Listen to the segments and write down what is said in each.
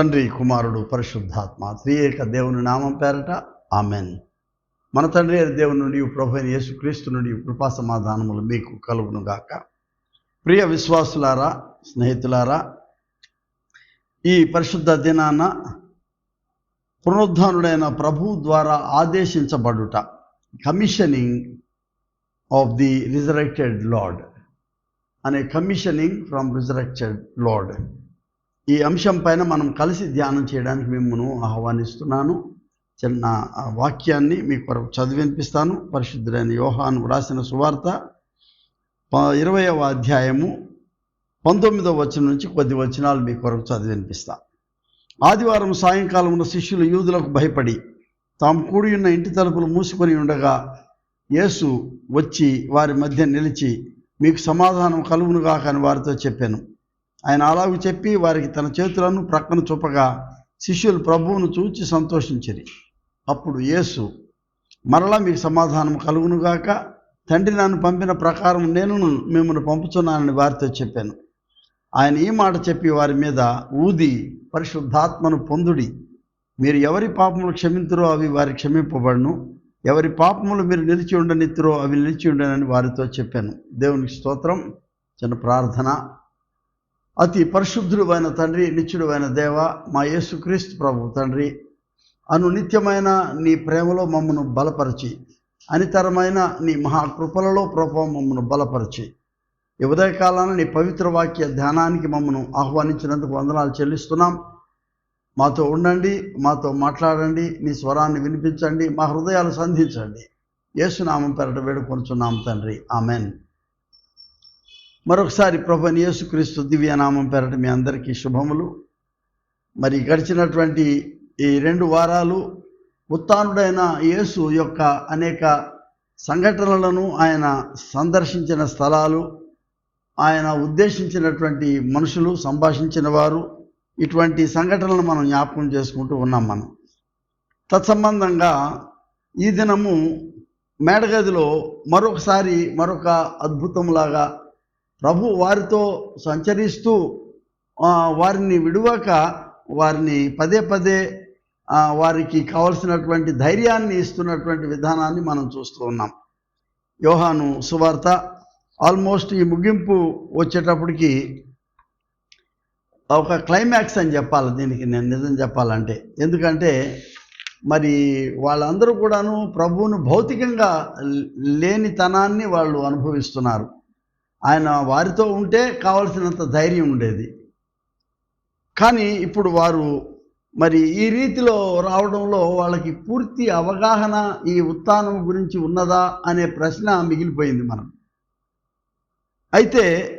తండ్రి కుమారుడు పరిశుద్ధాత్మ. త్రియేక దేవుని నామం పేరట ఆమెన్. మన తండ్రి అయిన దేవుని నుండి ప్రభు అయిన యేసుక్రీస్తు నుండి కృపా సమాధానములు మీకు కలుగును గాక. ప్రియ విశ్వాసులారా స్నేహితులారా ఈ పరిశుద్ధ దినాన పునరుద్ధానుడైన ప్రభు ద్వారా ఆదేశించబడుట commissioning of the resurrected Lord. అనే కమిషనింగ్ ఫ్రమ్ రిజరెక్టెడ్ లార్డ్. ఈ అంశం పైన మనం కలిసి ధ్యానం చేయడానికి మిమ్మల్ని ఆహ్వానిస్తున్నాను. చిన్న వాక్యాన్ని మీ కొరకు చదివినిపిస్తాను. పరిశుద్ధుడైన యోహాను రాసిన సువార్త ప- ఇరవయవ అధ్యాయము పంతొమ్మిదవ వచనం నుంచి కొద్ది వచనాలు మీ కొరకు చదివినిపిస్తా. ఆదివారం సాయంకాలం ఉన్న శిష్యులు యూదులకు భయపడి తాము కూడి ఉన్న ఇంటి తలుపులు మూసుకొని ఉండగా యేసు వచ్చి వారి మధ్య నిలిచి మీకు సమాధానం కలుగునుగాక అని వారితో చెప్పాను. ఆయన అలాగ చెప్పి వారికి తన చేతులను ప్రక్కన చూపగా శిష్యులు ప్రభువును చూచి సంతోషించరు. అప్పుడు యేసు మరలా మీకు సమాధానం కలుగునుగాక తండ్రి నన్ను పంపిన ప్రకారం నేను మిమ్మల్ని పంపుతున్నానని వారితో చెప్పాను. ఆయన ఈ మాట చెప్పి వారి మీద ఊది పరిశుద్ధాత్మను పొందుడి. మీరు ఎవరి పాపములు క్షమింతురో అవి వారి క్షమింపబడును. ఎవరి పాపములు మీరు నిలిచి ఉండనిత్తురో అవి నిలిచి ఉండనని వారితో చెప్పాను. దేవునికి స్తోత్రం చిన్న ప్రార్థన. అతి పరిశుద్ధుడు అయిన తండ్రి నిత్యుడు అయిన దేవ మా యేసుక్రీస్తు ప్రభు తండ్రి అను నిత్యమైన నీ ప్రేమలో మమ్మను బలపరిచి అనితరమైన నీ మహాకృపలలో ప్రభు మమ్మను బలపరిచి ఈ ఉదయకాలాన నీ పవిత్ర వాక్య ధ్యానానికి మమ్మను ఆహ్వానించినందుకు వందనాలు చెల్లిస్తున్నాం. మాతో ఉండండి మాతో మాట్లాడండి నీ స్వరాన్ని వినిపించండి మా హృదయాలు సంధించండి. యేసునామం పెరట వేడుకొనుచున్నాం తండ్రి. ఆమెన్. మరొకసారి ప్రభు యేసుక్రీస్తు దివ్యనామం పేరట మీ అందరికీ శుభములు. మరి గడిచినటువంటి ఈ రెండు వారాలు ఉత్తానుడైన యేసు యొక్క అనేక సంఘటనలను ఆయన సందర్శించిన స్థలాలు ఆయన ఉద్దేశించినటువంటి మనుషులు సంభాషించిన వారు ఇటువంటి సంఘటనలు మనం జ్ఞాపకం చేసుకుంటూ ఉన్నాం మనం. తత్సంబంధంగా ఈ దినము మేడగదిలో మరొకసారి మరొక అద్భుతంలాగా ప్రభు వారితో సంచరిస్తూ వారిని విడువక వారిని పదే పదే వారికి కావలసినటువంటి ధైర్యాన్ని ఇస్తున్నటువంటి విధానాన్ని మనం చూస్తూ ఉన్నాం. యోహాను సువార్త ఆల్మోస్ట్ ఈ ముగింపు వచ్చేటప్పటికి ఒక క్లైమాక్స్ అని చెప్పాలి దీనికి నేను నిజం చెప్పాలంటే. ఎందుకంటే మరి వాళ్ళందరూ కూడాను ప్రభువును భౌతికంగా లేనితనాన్ని వాళ్ళు అనుభవిస్తున్నారు. ఆయన వారితో ఉంటే కావలసినంత ధైర్యం ఉండేది. కానీ ఇప్పుడు వారు మరి ఈ రీతిలో రావడంలో వాళ్ళకి పూర్తి అవగాహన ఈ ఉత్థానం గురించి ఉన్నదా అనే ప్రశ్న మిగిలిపోయింది మనం. అయితే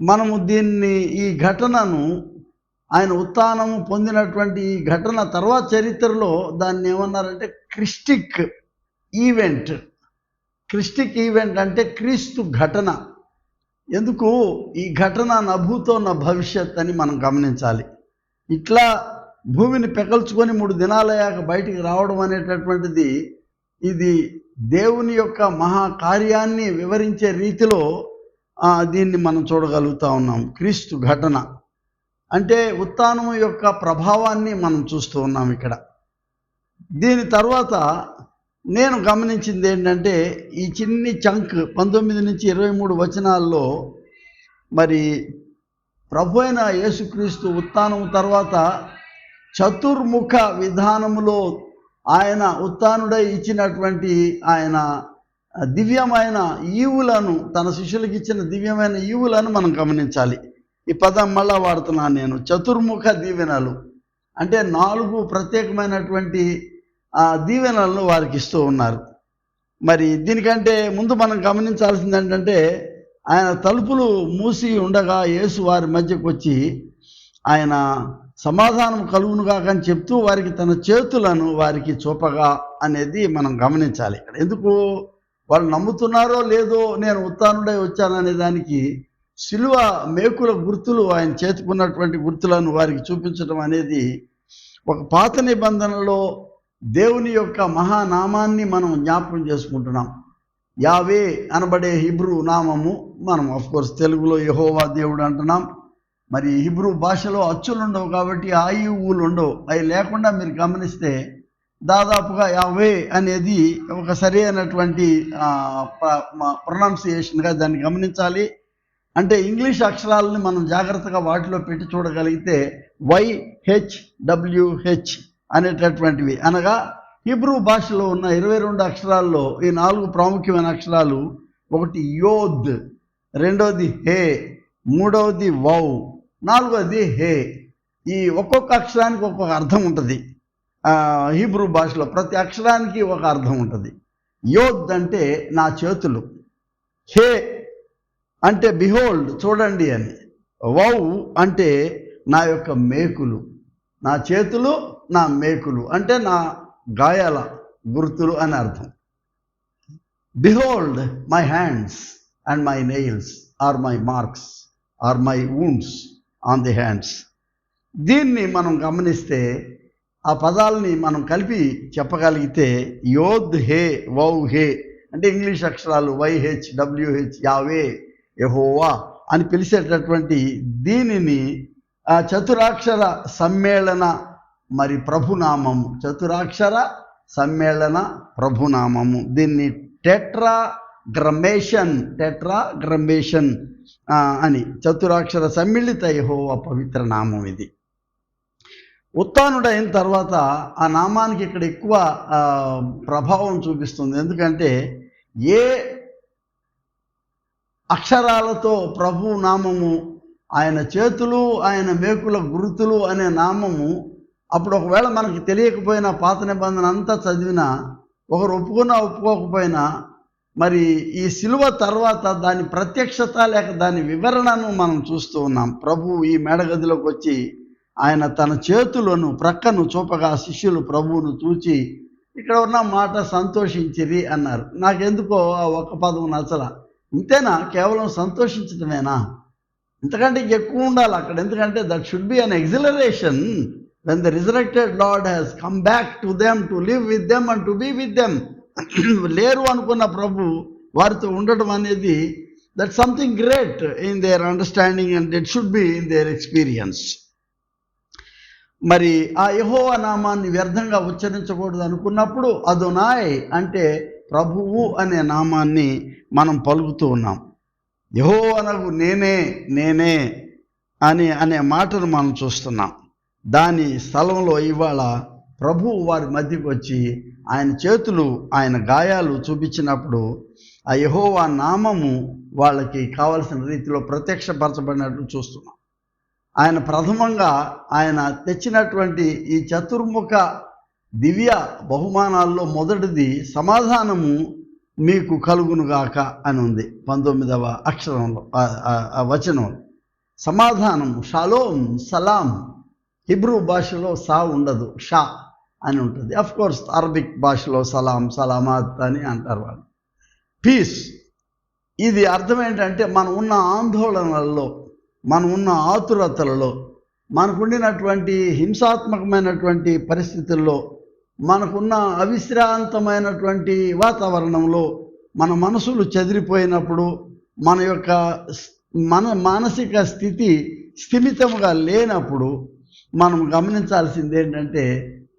మనము దీన్ని ఈ ఘటనను ఆయన ఉత్థానము పొందినటువంటి ఈ ఘటన తర్వాత చరిత్రలో దాన్ని ఏమన్నారంటే క్రిస్టిక్ ఈవెంట్. క్రిస్టిక్ ఈవెంట్ అంటే క్రీస్తు ఘటన. ఎందుకు? ఈ ఘటన నభూతో నా భవిష్యత్ అని మనం గమనించాలి. ఇట్లా భూమిని పెకల్చుకొని మూడు దినాలయ్యాక బయటికి రావడం అనేటటువంటిది ఇది దేవుని యొక్క మహా కార్యాన్ని వివరించే రీతిలో దీన్ని మనం చూడగలుగుతా ఉన్నాం. క్రీస్తు ఘటన. అంటే ఉత్థానము యొక్క ప్రభావాన్ని మనం చూస్తూ ఉన్నాం ఇక్కడ. దీని తర్వాత నేను గమనించింది ఏంటంటే ఈ చిన్ని చంక్ పంతొమ్మిది నుంచి ఇరవై మూడు వచనాల్లో మరి ప్రభు అయిన యేసుక్రీస్తు ఉత్థానం తర్వాత చతుర్ముఖ విధానములో ఆయన ఉత్థానుడై ఇచ్చినటువంటి ఆయన దివ్యమైన ఈవులను తన శిష్యులకు ఇచ్చిన దివ్యమైన ఈవులను మనం గమనించాలి. ఈ పదం మళ్ళా వాడుతున్నాను నేను. చతుర్ముఖ దీవెనలు. అంటే నాలుగు ప్రత్యేకమైనటువంటి దీవెనలను వారికి ఇస్తూ ఉన్నారు. మరి దీనికంటే ముందు మనం గమనించాల్సింది ఏంటంటే ఆయన తలుపులు మూసి ఉండగా యేసు వారి మధ్యకు వచ్చి ఆయన సమాధానం కలుగునుగా అని చెప్తూ వారికి తన చేతులను వారికి చూపగా అనేది మనం గమనించాలి. ఇక్కడ ఎందుకు వాళ్ళు నమ్ముతున్నారో లేదో నేను ఉత్తానుడై వచ్చాననే దానికి శిలువ మేకుల గుర్తులు ఆయన చేతుకున్నటువంటి గుర్తులను వారికి చూపించడం అనేది ఒక పాత నిబంధనలో దేవుని యొక్క మహానామాన్ని మనం జ్ఞాపకం చేసుకుంటున్నాం. యావే అనబడే హిబ్రూ నామము మనం కోర్స్ తెలుగులో యహోవా దేవుడు అంటున్నాం. మరి హిబ్రూ భాషలో అచ్చులు ఉండవు కాబట్టి ఆ ఊలు ఉండవు అవి లేకుండా మీరు గమనిస్తే దాదాపుగా యావే అనేది ఒక సరి అయినటువంటి ప్రొనౌన్సియేషన్గా దాన్ని గమనించాలి. అంటే ఇంగ్లీష్ అక్షరాలని మనం జాగ్రత్తగా వాటిలో పెట్టి చూడగలిగితే వైహెచ్ డబ్ల్యూహెచ్ అనేటటువంటివి. అనగా హిబ్రూ భాషలో ఉన్న ఇరవై రెండు అక్షరాల్లో ఈ నాలుగు ప్రాముఖ్యమైన అక్షరాలు ఒకటి యోద్ రెండవది హే మూడవది వౌ నాలుగవది హే. ఈ ఒక్కొక్క అక్షరానికి ఒక్కొక్క అర్థం ఉంటుంది. హీబ్రూ భాషలో ప్రతి అక్షరానికి ఒక అర్థం ఉంటుంది. యోద్ అంటే నా చేతులు. హే అంటే బిహోల్డ్ చూడండి అని. వౌ అంటే నా యొక్క మేకులు. నా చేతులు నా మేకులు అంటే నా గాయాల గుర్తులు అని అర్థం. Behold my hands and my nails are my marks are my wounds on the hands దీన్ని మనం గమనిస్తే ఆ పదాలని మనం కలిపి చెప్పగలిగితే యోద్ హే వౌ హే అంటే ఇంగ్లీష్ అక్షరాలు వైహెచ్ డబ్ల్యూహెచ్ యావే యహోవా అని పిలిచేటటువంటి దీనిని ఆ చతురాక్షర సమ్మేళన మరి ప్రభునామము. చతురాక్షర సమ్మేళన ప్రభునామము. దీన్ని టెట్రా గ్రమేషన్ టెట్రా గ్రమేషన్ అని చతురాక్షర సమ్మిళిత యహోవా పవిత్ర నామం ఇది. ఉత్తానుడైన తర్వాత ఆ నామానికి ఇక్కడ ఎక్కువ ప్రభావం చూపిస్తుంది. ఎందుకంటే ఏ అక్షరాలతో ప్రభు నామము ఆయన చేతులు ఆయన మేకుల గుర్తులు అనే నామము అప్పుడు ఒకవేళ మనకి తెలియకపోయినా పాత నిబంధన అంతా చదివినా ఒకరు ఒప్పుకున్నా ఒప్పుకోకపోయినా మరి ఈ సిలువ తర్వాత దాని ప్రత్యక్షత లేక దాని వివరణను మనం చూస్తూ ఉన్నాం. ప్రభు ఈ మేడగదిలోకి వచ్చి ఆయన తన చేతులను ప్రక్కను చూపగా శిష్యులు ప్రభువును చూచి ఇక్కడ ఉన్న మాట సంతోషించిరి అన్నారు. నాకెందుకో ఆ ఒక్క పదం నచ్చల. ఇంతేనా? కేవలం సంతోషించడమేనా ఇంతకంటే ఎక్కువ ఉండాలి అక్కడ. ఎందుకంటే that should be an exhilaration when the resurrected Lord has come back to them to live with them and to be with them లేరు అనుకున్న ప్రభు వారితో ఉండటం అనేది that something great in their understanding and it should be in their experience మరి ఆ యహో నామాన్ని వ్యర్థంగా ఉచ్చరించకూడదు అనుకున్నప్పుడు అదొనాయ్ అంటే ప్రభువు అనే నామాన్ని మనం పలుకుతూ ఉన్నాం. యెహోవనకు నేనే నేనే అని అనే మాటను మనం చూస్తున్నాం. దాని స్థలంలో ఇవాళ ప్రభువు వారి మధ్యకు వచ్చి ఆయన చేతులు ఆయన గాయాలు చూపించినప్పుడు ఆ యహోవా నామము వాళ్ళకి కావలసిన రీతిలో ప్రత్యక్షపరచబడినట్లు చూస్తున్నాం. ఆయన ప్రథమంగా ఆయన తెచ్చినటువంటి ఈ చతుర్ముఖ దివ్య బహుమానాల్లో మొదటిది సమాధానము మీకు కలుగునుగాక అని ఉంది పంతొమ్మిదవ అక్షరంలో వచనం సమాధానం ఆ వచనంలో. సమాధానము సలాం. హిబ్రూ భాషలో సా ఉండదు షా అని ఉంటుంది. అఫ్ కోర్స్ అరబిక్ భాషలో సలాం సలామాత్ అని అంటారు వాళ్ళు. పీస్ ఇది అర్థం ఏంటంటే మనం ఉన్న ఆందోళనలలో మనం ఉన్న ఆతురతలలో మనకుండినటువంటి హింసాత్మకమైనటువంటి పరిస్థితుల్లో మనకున్న అవిశ్రాంతమైనటువంటి వాతావరణంలో మన మనసులు చెదిరిపోయినప్పుడు మన యొక్క స్- మన మానసిక స్థితి స్థిమితముగా లేనప్పుడు మనం గమనించాల్సింది ఏంటంటే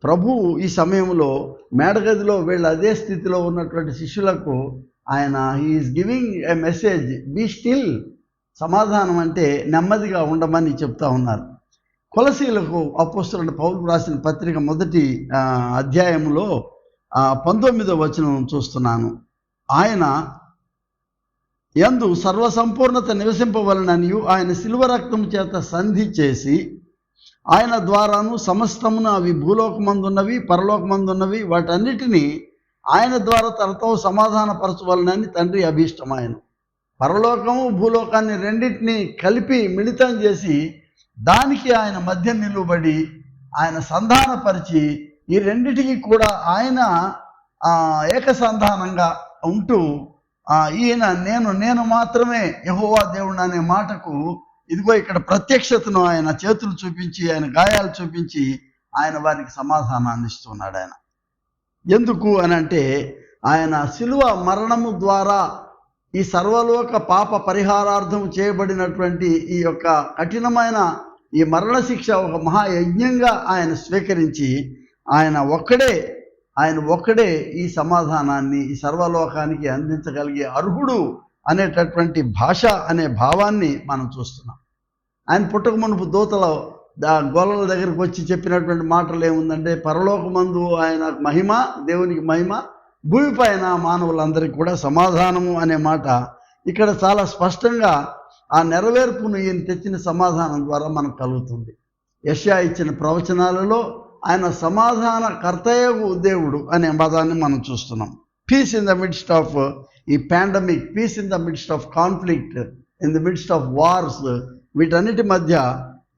ప్రభువు ఈ సమయంలో మేడగదిలో వీళ్ళు అదే స్థితిలో ఉన్నటువంటి శిష్యులకు ఆయన is giving a message be still సమాధానం అంటే నెమ్మదిగా ఉండమని చెప్తా ఉన్నారు. కొలసీలకు అపోస్తున్న పౌలు రాసిన పత్రిక మొదటి అధ్యాయంలో పంతొమ్మిదో వచనం చూస్తున్నాను. ఆయన ఎందు సర్వసంపూర్ణత నివసింపవలననియు ఆయన శిల్వ రక్తం చేత సంధి చేసి ఆయన ద్వారాను సమస్తమును అవి భూలోకమందున్నవి పరలోకమందున్నవి వాటన్నిటినీ ఆయన ద్వారా తనతో సమాధానపరచవలనని తండ్రి అభీష్టమాయను. పరలోకము భూలోకాన్ని రెండింటినీ కలిపి మిళితం చేసి దానికి ఆయన మధ్య నిలువబడి ఆయన సంధానపరిచి ఈ రెండిటికి కూడా ఆయన ఏకసంధానంగా ఉంటూ ఈయన నేను నేను మాత్రమే యహోవా దేవుడు అనే మాటకు ఇదిగో ఇక్కడ ప్రత్యక్షతను ఆయన చేతులు చూపించి ఆయన గాయాలు చూపించి ఆయన వారికి సమాధానాన్ని ఇస్తున్నాడు ఆయన. ఎందుకు అని అంటే ఆయన శిలువ మరణము ద్వారా ఈ సర్వలోక పాప పరిహారార్థం చేయబడినటువంటి ఈ యొక్క కఠినమైన ఈ మరణశిక్ష ఒక మహాయజ్ఞంగా ఆయన స్వీకరించి ఆయన ఒక్కడే ఆయన ఒక్కడే ఈ సమాధానాన్ని ఈ సర్వలోకానికి అందించగలిగే అర్హుడు అనేటటువంటి భాష అనే భావాన్ని మనం చూస్తున్నాం. ఆయన పుట్టక మునుపు దూతల దా దగ్గరికి వచ్చి చెప్పినటువంటి మాటలు ఏముందంటే పరలోకమందు ఆయన మహిమ దేవునికి మహిమ భూమిపైన మానవులందరికీ కూడా సమాధానము అనే మాట ఇక్కడ చాలా స్పష్టంగా ఆ నెరవేర్పును ఈయన తెచ్చిన సమాధానం ద్వారా మనకు కలుగుతుంది. యష్యా ఇచ్చిన ప్రవచనాలలో ఆయన సమాధాన కర్తయ్యగు దేవుడు అనే పదాన్ని మనం చూస్తున్నాం. Peace in the midst of ఈ pandemic peace in the midst of conflict in the midst of wars వీటన్నిటి మధ్య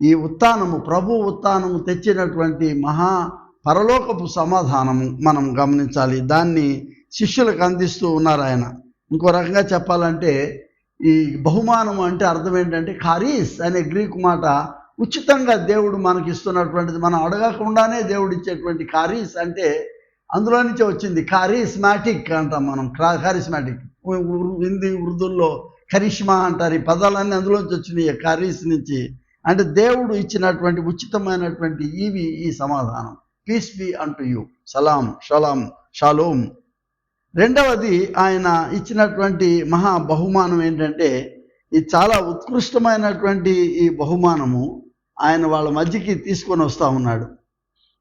ఈ ఉత్థానము ప్రభు ఉత్థానము తెచ్చినటువంటి మహా పరలోకపు సమాధానము మనం గమనించాలి. దాన్ని శిష్యులకు అందిస్తూ ఉన్నారు ఆయన. ఇంకో రకంగా చెప్పాలంటే ఈ బహుమానం అంటే అర్థం ఏంటంటే ఖారీస్ అనే గ్రీకు మాట ఉచితంగా దేవుడు మనకి ఇస్తున్నటువంటిది మనం అడగకుండానే దేవుడు ఇచ్చేటువంటి ఖారీస్ అంటే అందులో నుంచే వచ్చింది కారిస్మాటిక్ అంటాం మనం కారిస్మాటిక్ హిందీ ఉర్దూల్లో కరిష్మా అంటారు ఈ పదాలన్నీ అందులోంచి వచ్చినాయి కారీస్ నుంచి. అంటే దేవుడు ఇచ్చినటువంటి ఉచితమైనటువంటి ఇవి ఈ సమాధానం. పీస్ బి అంటు యు సలాం షలాం షాలోం రెండవది ఆయన ఇచ్చినటువంటి మహా బహుమానం ఏంటంటే ఇది చాలా ఉత్కృష్టమైనటువంటి ఈ బహుమానము ఆయన వాళ్ళ మధ్యకి తీసుకొని వస్తూ ఉన్నాడు.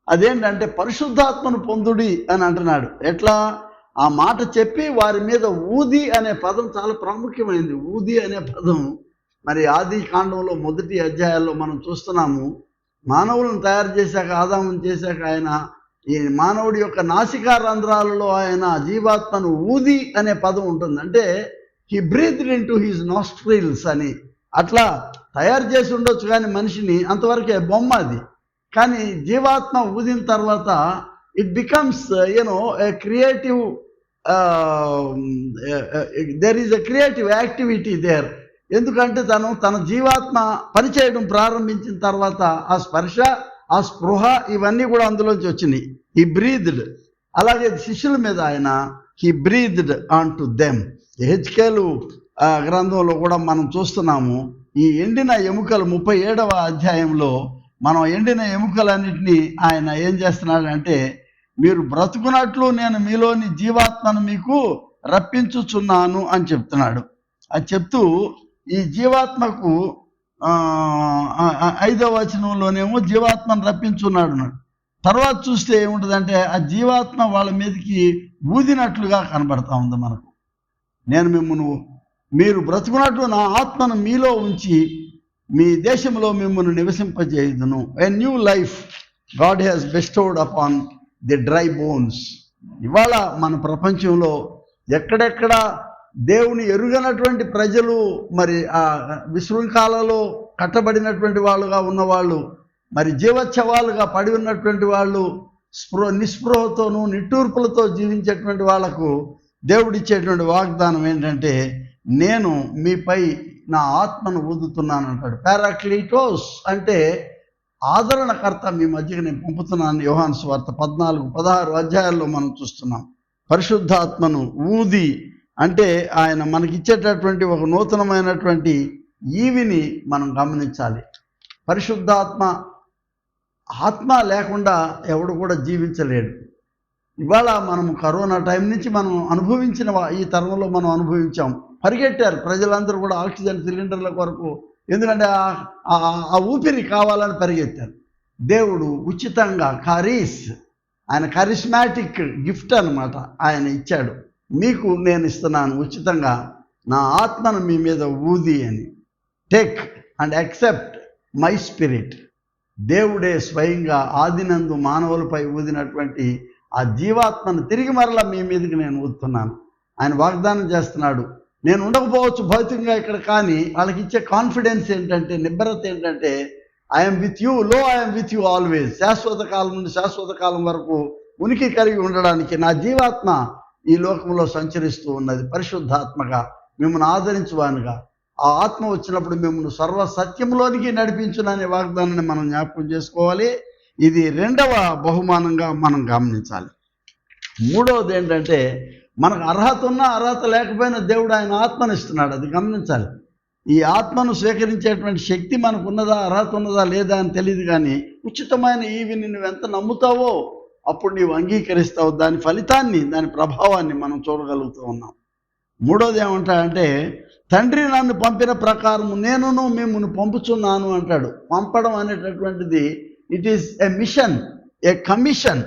అదేంటంటే పరిశుద్ధాత్మను పొందుడి అని అంటున్నాడు. ఎట్లా? ఆ మాట చెప్పి వారి మీద ఊది అనే పదం చాలా ప్రాముఖ్యమైనది ఊది అనే పదం మరి ఆది కాండంలో మొదటి అధ్యాయాల్లో మనం చూస్తున్నాము. మానవులను తయారు చేశాక ఆదామం చేశాక ఆయన ఈ మానవుడి యొక్క నాసికా రంధ్రాలలో ఆయన జీవాత్మను ఊది అనే పదం ఉంటుంది. అంటే he breathe into his nostrils అని. అట్లా తయారు చేసి ఉండొచ్చు కానీ మనిషిని అంతవరకే బొమ్మ అది. కానీ జీవాత్మ ఊదిన తర్వాత it becomes you know a creative there is a creative activity there ఎందుకంటే తను తన జీవాత్మ పనిచేయడం ప్రారంభించిన తర్వాత ఆ స్పర్శ ఆ స్పృహ ఇవన్నీ కూడా అందులోంచి వచ్చినాయి. ఈ బ్రీద్డ్ అలాగే శిష్యుల మీద ఆయన he breathed on to them హెచ్కేలు గ్రంథంలో కూడా మనం చూస్తున్నాము ఈ ఎండిన ఎముకలు ముప్పై ఏడవ అధ్యాయంలో మనం ఎండిన ఎముకలన్నింటినీ ఆయన ఏం చేస్తున్నాడంటే మీరు బ్రతుకున్నట్లు నేను మీలోని జీవాత్మను మీకు రప్పించుచున్నాను అని చెప్తున్నాడు. అది చెప్తూ ఈ జీవాత్మకు ఐదవ వచనంలోనేమో జీవాత్మను రప్పించున్నాడు తర్వాత చూస్తే ఏముంటుందంటే ఆ జీవాత్మ వాళ్ళ మీదకి ఊదినట్లుగా కనబడతా ఉంది మనకు. నేను మిమ్మల్ని మీరు బ్రతుకున్నట్లు నా ఆత్మను మీలో ఉంచి మీ దేశంలో మిమ్మల్ని నివసింపజేయుదును. A new life God has bestowed upon the dry bones ఇవాళ మన ప్రపంచంలో ఎక్కడెక్కడ దేవుని ఎరుగనటువంటి ప్రజలు మరి ఆ విశృంఖాలలో కట్టబడినటువంటి వాళ్ళుగా ఉన్నవాళ్ళు మరి జీవోత్సవాలుగా పడి ఉన్నటువంటి వాళ్ళు స్పృహ నిస్పృహతోనూ నిట్టూర్పులతో జీవించేటువంటి వాళ్ళకు దేవుడిచ్చేటువంటి వాగ్దానం ఏంటంటే నేను మీపై నా ఆత్మను ఊదుతున్నాను అంటాడు. పారాక్లీటోస్ అంటే ఆదరణకర్త మీ మధ్యకి నేను పంపుతున్నాను యోహాన్ స్వార్త పద్నాలుగు పదహారు అధ్యాయాల్లో మనం చూస్తున్నాం. పరిశుద్ధాత్మను ఊది అంటే ఆయన మనకిచ్చేటటువంటి ఒక నూతనమైనటువంటి ఈవిని మనం గమనించాలి. పరిశుద్ధాత్మ ఆత్మ లేకుండా ఎవడు కూడా జీవించలేడు. ఇవాళ మనం కరోనా టైం నుంచి మనం అనుభవించిన ఈ తరంలో మనం అనుభవించాం. పరిగెట్టారు ప్రజలందరూ కూడా ఆక్సిజన్ సిలిండర్ల కొరకు. ఎందుకంటే ఆ ఊపిరి కావాలని పరిగెత్తారు. దేవుడు ఉచితంగా కరీస్ ఆయన కరిస్మాటిక్ గిఫ్ట్ అనమాట ఆయన ఇచ్చాడు. మీకు నేను ఇస్తున్నాను ఉచితంగా నా ఆత్మను మీ మీద ఊది అని. Take and accept my spirit. దేవుడే స్వయంగా ఆదినందు మానవులపై ఊదినటువంటి ఆ జీవాత్మను తిరిగి మరలా మీ మీదకి నేను ఊదుతున్నాను. ఆయన వాగ్దానం చేస్తున్నాడు. నేను ఉండకపోవచ్చు భౌతికంగా ఇక్కడ కానీ వాళ్ళకి ఇచ్చే కాన్ఫిడెన్స్ ఏంటంటే నిబ్బరత ఏంటంటే I'm with you lo I'm with you always శాశ్వత కాలం నుండి శాశ్వత కాలం వరకు ఉనికి కలిగి ఉండడానికి నా జీవాత్మ ఈ లోకంలో సంచరిస్తూ ఉన్నది. పరిశుద్ధాత్మగా మిమ్మల్ని ఆదరించువానుగా. ఆ ఆత్మ వచ్చినప్పుడు మిమ్మల్ని సర్వ సత్యంలోనికి నడిపించుననే వాగ్దానాన్ని మనం జ్ఞాపకం చేసుకోవాలి. ఇది రెండవ బహుమానంగా మనం గమనించాలి. మూడవది ఏంటంటే మనకు అర్హత ఉన్నా అర్హత లేకపోయినా దేవుడు ఆయన ఆత్మనిస్తున్నాడు అది గమనించాలి. ఈ ఆత్మను స్వీకరించేటువంటి శక్తి మనకు ఉన్నదా అర్హత ఉన్నదా లేదా అని తెలియదు కానీ ఉచితమైన ఈవి నువ్వు ఎంత నమ్ముతావో అప్పుడు నీవు అంగీకరిస్తావు. దాని ఫలితాన్ని దాని ప్రభావాన్ని మనం చూడగలుగుతూ ఉన్నాం. మూడోది ఏమంటాడంటే తండ్రి నన్ను పంపిన ప్రకారం నేనును మిమ్మల్ని పంపుచున్నాను అంటాడు. పంపడం అనేటటువంటిది it is a mission a commission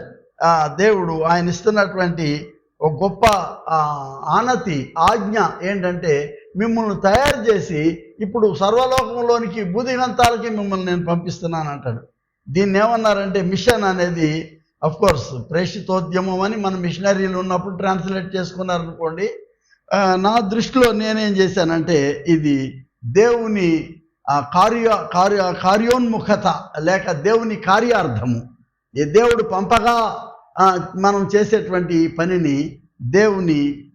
దేవుడు ఆయన ఇస్తున్నటువంటి ఒక గొప్ప ఆనతి ఆజ్ఞ ఏంటంటే మిమ్మల్ని తయారు చేసి ఇప్పుడు సర్వలోకంలోనికి బూదిగంతాలకి మిమ్మల్ని నేను పంపిస్తున్నాను అంటాడు. దీన్ని ఏమన్నారంటే మిషన్ అనేది అఫ్ కోర్స్ ప్రేషితోద్యమం అని మన మిషనరీలు ఉన్నప్పుడు ట్రాన్స్లేట్ చేసుకున్నారనుకోండి నా దృష్టిలో నేనేం చేశానంటే ఇది దేవుని కార్య కార్య కార్యోన్ముఖత లేక దేవుని కార్యార్థము. ఈ దేవుడు పంపగా మనం చేసేటువంటి పనిని దేవుని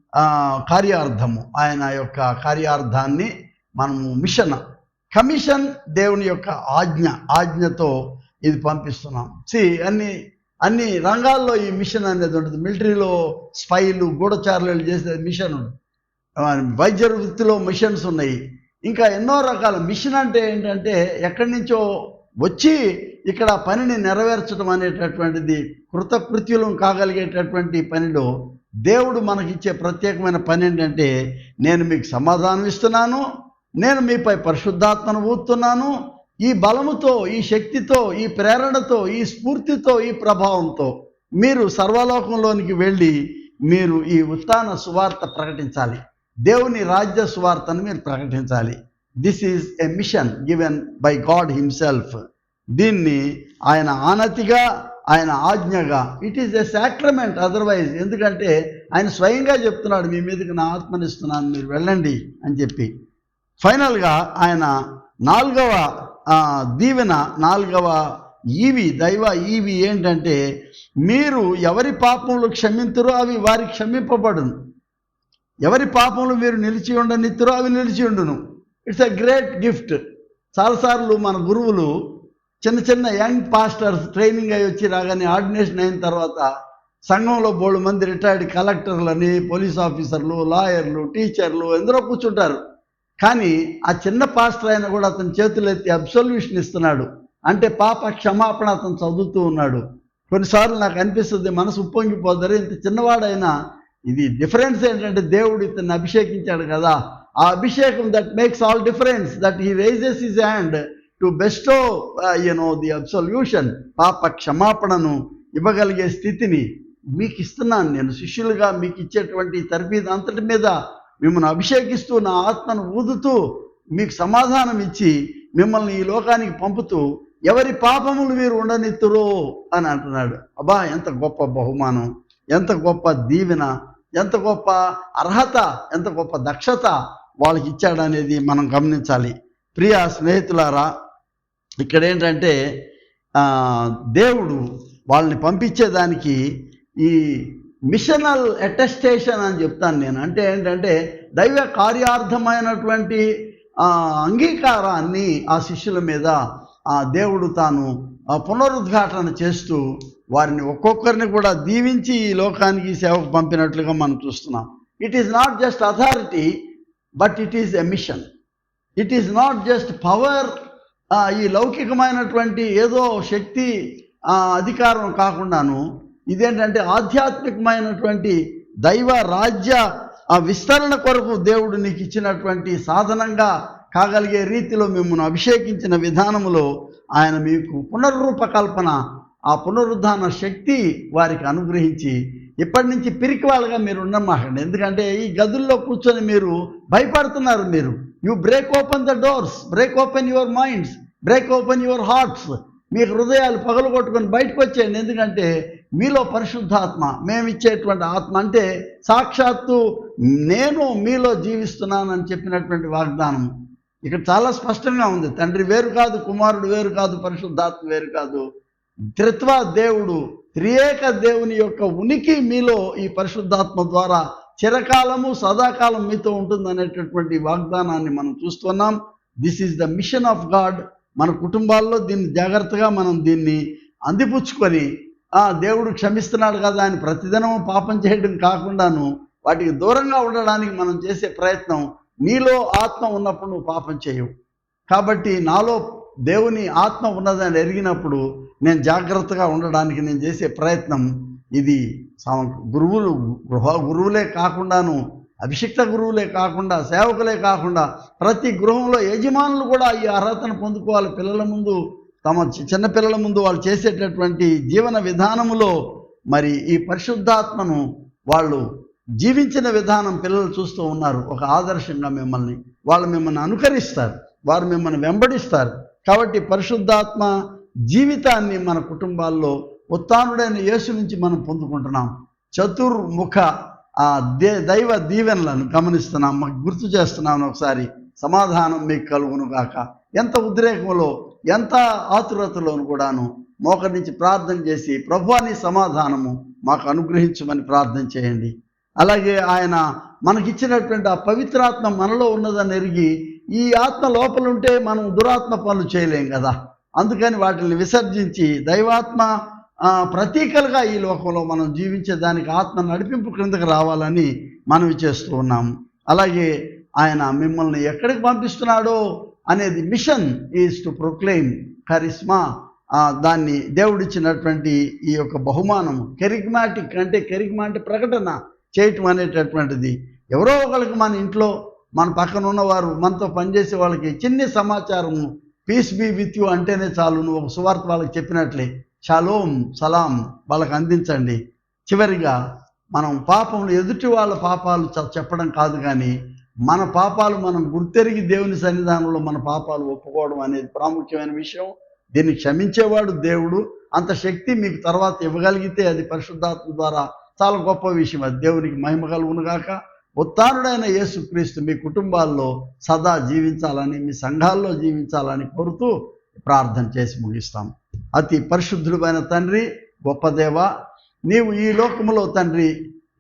కార్యార్థము. ఆయన యొక్క కార్యార్థాన్ని మనము మిషన్. కమిషన్ దేవుని యొక్క ఆజ్ఞ ఆజ్ఞతో ఇది పంపిస్తున్నాం. సి అన్ని అన్ని రంగాల్లో ఈ మిషన్ అనేది ఉంటుంది. మిలిటరీలో స్పైలు గూఢచారులు చేసే మిషన్ వైద్య వృత్తిలో మిషన్స్ ఉన్నాయి. ఇంకా ఎన్నో రకాల మిషన్ అంటే ఏంటంటే ఎక్కడి నుంచో వచ్చి ఇక్కడ పనిని నెరవేర్చడం అనేటటువంటిది కృతకృత్యులం కాగలిగేటటువంటి పనిలో దేవుడు మనకిచ్చే ప్రత్యేకమైన పని ఏంటంటే నేను మీకు సమాధానం ఇస్తున్నాను నేను మీపై పరిశుద్ధాత్మను ఊతున్నాను ఈ బలముతో ఈ శక్తితో ఈ ప్రేరణతో ఈ స్ఫూర్తితో ఈ ప్రభావంతో మీరు సర్వలోకంలోనికి వెళ్ళి మీరు ఈ ఉత్తాన సువార్త ప్రకటించాలి. దేవుని రాజ్య స్వార్థను మీరు ప్రకటించాలి. This is a mission given by God himself దీన్ని ఆయన ఆనతిగా ఆయన ఆజ్ఞగా it is a sacrament otherwise ఎందుకంటే ఆయన స్వయంగా చెప్తున్నాడు మీ మీదకి నా ఆత్మనిస్తున్నాను మీరు వెళ్ళండి అని చెప్పి. ఫైనల్గా ఆయన నాలుగవ దీవెన నాలుగవ ఈవి దైవ ఈవి ఏంటంటే మీరు ఎవరి పాపములు క్షమించరో అవి వారికి క్షమింపబడును. ఎవరి పాపంలో మీరు నిలిచి ఉండనిత్తురో అవి నిలిచి ఉండును. ఇట్స్ ఎ గ్రేట్ గిఫ్ట్ చాలాసార్లు మన గురువులు చిన్న చిన్న యంగ్ పాస్టర్స్ ట్రైనింగ్ అయ్యి వచ్చి రాగానే ఆర్డినేషన్ అయిన తర్వాత సంఘంలో బోళ్ళు మంది రిటైర్డ్ కలెక్టర్లని పోలీస్ ఆఫీసర్లు లాయర్లు టీచర్లు ఎందరో కూర్చుంటారు. కానీ ఆ చిన్న పాస్టర్ అయినా కూడా అతని చేతులు ఎత్తి అబ్సల్యూషన్ ఇస్తున్నాడు. అంటే పాప క్షమాపణ అతను చదువుతూ ఉన్నాడు. కొన్నిసార్లు నాకు అనిపిస్తుంది మనసు ఉప్పొంగిపోతారు ఇంత చిన్నవాడైనా ఇది డిఫరెన్స్ ఏంటంటే దేవుడు ఇతన్ని అభిషేకించాడు కదా. ఆ అభిషేకం that makes all difference that he raises his hand to bestow you know the absolution పాప క్షమాపణను ఇవ్వగలిగే స్థితిని మీకు ఇస్తున్నాను నేను. శిష్యులుగా మీకు ఇచ్చేటువంటి తరబీద అంతటి మీద మిమ్మల్ని అభిషేకిస్తూ నా ఆత్మను ఊదుతూ మీకు సమాధానం ఇచ్చి మిమ్మల్ని ఈ లోకానికి పంపుతూ ఎవరి పాపములు మీరు ఉండనిత్తురో అని అంటున్నాడు. అబ్బా ఎంత గొప్ప బహుమానం ఎంత గొప్ప దీవెన ఎంత గొప్ప అర్హత ఎంత గొప్ప దక్షత వాళ్ళకి ఇచ్చాడనేది మనం గమనించాలి. ప్రియ స్నేహితులారా ఇక్కడ ఏంటంటే దేవుడు వాళ్ళని పంపించేదానికి ఈ మిషనల్ అటెస్టేషన్ అని చెప్తాను నేను. అంటే ఏంటంటే దైవ కార్యార్థమైనటువంటి అంగీకారాన్ని ఆ శిష్యుల మీద ఆ దేవుడు తాను పునరుద్ఘాటన చేస్తూ వారిని ఒక్కొక్కరిని కూడా దీవించి ఈ లోకానికి సేవకు పంపినట్లుగా మనం చూస్తున్నాం. It is not just authority but it is a mission it is not just power ఈ లౌకికమైనటువంటి ఏదో శక్తి అధికారం కాకుండాను ఇదేంటంటే ఆధ్యాత్మికమైనటువంటి దైవ రాజ్య ఆ విస్తరణ కొరకు దేవుడు నీకు ఇచ్చినటువంటి సాధనంగా కాగలిగే రీతిలో మిమ్మల్ని అభిషేకించిన విధానములో ఆయన మీకు పునర్రూపకల్పన ఆ పునరుద్ధాన శక్తి వారికి అనుగ్రహించి ఇప్పటి నుంచి పిరికి వాళ్ళగా మీరు ఉండమాకండి. ఎందుకంటే ఈ గదుల్లో కూర్చొని మీరు భయపడుతున్నారు మీరు. You break open the doors break open your minds break open your hearts మీ హృదయాలు పగలు కొట్టుకొని బయటకు వచ్చేయండి. ఎందుకంటే మీలో పరిశుద్ధాత్మ మేము ఇచ్చేటువంటి ఆత్మ అంటే సాక్షాత్తు నేను మీలో జీవిస్తున్నానని చెప్పినటువంటి వాగ్దానం. ఇక్కడ చాలా స్పష్టంగా ఉంది. తండ్రి వేరు కాదు కుమారుడు వేరు కాదు పరిశుద్ధాత్మ వేరు కాదు. త్రిత్వా దేవుడు త్రియేక దేవుని యొక్క ఉనికి మీలో ఈ పరిశుద్ధాత్మ ద్వారా చిరకాలము సదాకాలం మీతో ఉంటుందనేటటువంటి వాగ్దానాన్ని మనం చూస్తున్నాం. This is the mission of God మన కుటుంబాల్లో దీన్ని జాగ్రత్తగా మనం దీన్ని అందిపుచ్చుకొని ఆ దేవుడు క్షమిస్తున్నాడు కదా అని ప్రతిదినం పాపం చేయడం కాకుండాను వాటికి దూరంగా ఉండడానికి మనం చేసే ప్రయత్నం నీలో ఆత్మ ఉన్నప్పుడు నువ్వు పాపం చేయవు. కాబట్టి నాలో దేవుని ఆత్మ ఉన్నదని ఎరిగినప్పుడు నేను జాగ్రత్తగా ఉండడానికి నేను చేసే ప్రయత్నం ఇది గురువులు గృహ గురువులే కాకుండాను అభిషిక్త గురువులే కాకుండా సేవకులే కాకుండా ప్రతి గృహంలో యజమానులు కూడా ఈ అర్హతను పొందుకోవాలి. పిల్లల ముందు తమ చి- చిన్న పిల్లల ముందు వాళ్ళు చేసేటటువంటి జీవన విధానములో మరి ఈ పరిశుద్ధాత్మను వాళ్ళు జీవించిన విధానం పిల్లలు చూస్తూ ఉన్నారు. ఒక ఆదర్శంగా మిమ్మల్ని వాళ్ళు మిమ్మల్ని అనుకరిస్తారు. వారు మిమ్మల్ని వెంబడిస్తారు. కాబట్టి పరిశుద్ధాత్మ జీవితాన్ని మన కుటుంబాల్లో ఉత్తానుడైన యేసు నుంచి మనం పొందుకుంటున్నాం. చతుర్ముఖ ఆ దే దైవ దీవెనలను గమనిస్తున్నాం. మాకు గుర్తు చేస్తున్నాను ఒకసారి. సమాధానం మీకు కలుగును గాక. ఎంత ఉద్రేకంలో ఎంత ఆతురతలోను కూడాను మోకరించి ప్రార్థన చేసి ప్రభువాని సమాధానము మాకు అనుగ్రహించమని ప్రార్థన చేయండి. అలాగే ఆయన మనకిచ్చినటువంటి ఆ పవిత్రాత్మ మనలో ఉన్నదని ఎరిగి ఈ ఆత్మ లోపల ఉంటే మనం దురాత్మ పనులు చేయలేం కదా. అందుకని వాటిని విసర్జించి దైవాత్మ ప్రతీకలుగా ఈ లోకంలో మనం జీవించే దానికి ఆత్మ నడిపింపు క్రిందకు రావాలని మనవి చేస్తూ ఉన్నాం. అలాగే ఆయన మిమ్మల్ని ఎక్కడికి పంపిస్తున్నాడో అనేది mission is to proclaim charisma దాన్ని దేవుడిచ్చినటువంటి ఈ యొక్క బహుమానం కెరిగ్మాటిక్ అంటే కెరిగ్మా అంటే ప్రకటన చేయటం అనేటటువంటిది. ఎవరో ఒకరికి మన ఇంట్లో మన పక్కన ఉన్నవారు మనతో పనిచేసే వాళ్ళకి చిన్ని సమాచారం పీస్ బీ విత్ యూ అంటేనే చాలు. నువ్వు ఒక సువార్త వాళ్ళకి చెప్పినట్లే. షలోం సలాం వాళ్ళకి అందించండి. చివరిగా మనం పాపములు ఎదుటి వాళ్ళ పాపాలు చ- చెప్పడం కాదు కానీ మన పాపాలు మనం గుర్తెరిగి దేవుని సన్నిధానంలో మన పాపాలు ఒప్పుకోవడం అనేది ప్రాముఖ్యమైన విషయం. దీన్ని క్షమించేవాడు దేవుడు. అంత శక్తి మీకు తర్వాత ఇవ్వగలిగితే అది పరిశుద్ధాత్మ ద్వారా చాలా గొప్ప విషయం. అది దేవునికి మహిమ కలుగునుగాక ఉత్తానుడైన యేసుక్రీస్తు మీ కుటుంబాల్లో సదా జీవించాలని మీ సంఘాల్లో జీవించాలని కోరుతూ ప్రార్థన చేసి ముగిస్తాం. అతి పరిశుద్ధుడైన తండ్రి గొప్పదేవ నీవు ఈ లోకములో తండ్రి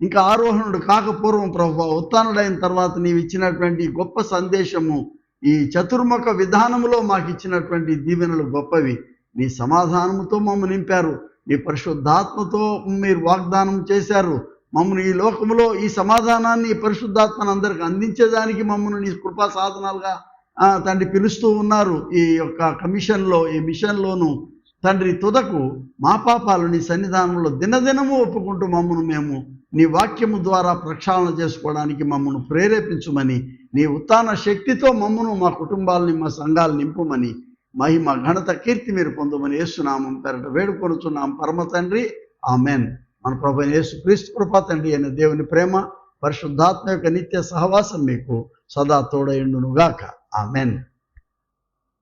ఇంకా ఆరోహణుడు కాకపూర్వం ప్రభు ఉత్తానుడైన తర్వాత నీవు ఇచ్చినటువంటి గొప్ప సందేశము ఈ చతుర్ముఖ విధానములో మాకు ఇచ్చినటువంటి దీవెనలు గొప్పవి. నీ సమాధానముతో మమ్మల్ని నింపారు నీ పరిశుద్ధాత్మతో మీరు వాగ్దానం చేశారు మమ్మల్ని ఈ లోకములో ఈ సమాధానాన్ని పరిశుద్ధాత్మను అందరికి అందించేదానికి మమ్మల్ని నీ కృపా సాధనాలుగా తండ్రి పిలుస్తూ ఉన్నారు. ఈ యొక్క కమిషన్లో ఈ మిషన్లోను తండ్రి తుదకు మా పాపాలు నీ సన్నిధానంలో దినదినము ఒప్పుకుంటూ మమ్మను మేము నీ వాక్యము ద్వారా ప్రక్షాళన చేసుకోవడానికి మమ్మను ప్రేరేపించమని నీ ఉత్తాన శక్తితో మమ్మను మా కుటుంబాలని మా సంఘాలు నింపుమని మహిమ ఘనత కీర్తి మీరు పొందమని వేస్తున్నాము పెరట వేడుకొనుచున్నాం. పరమ తండ్రి ఆమెన్. మన ప్రభు యేసు క్రీస్తు కృపా తండ్రి అయిన దేవుని ప్రేమ పరిశుద్ధాత్మ యొక్క నిత్య సహవాసం మీకు సదా తోడయుండునుగాక. ఆమెన్.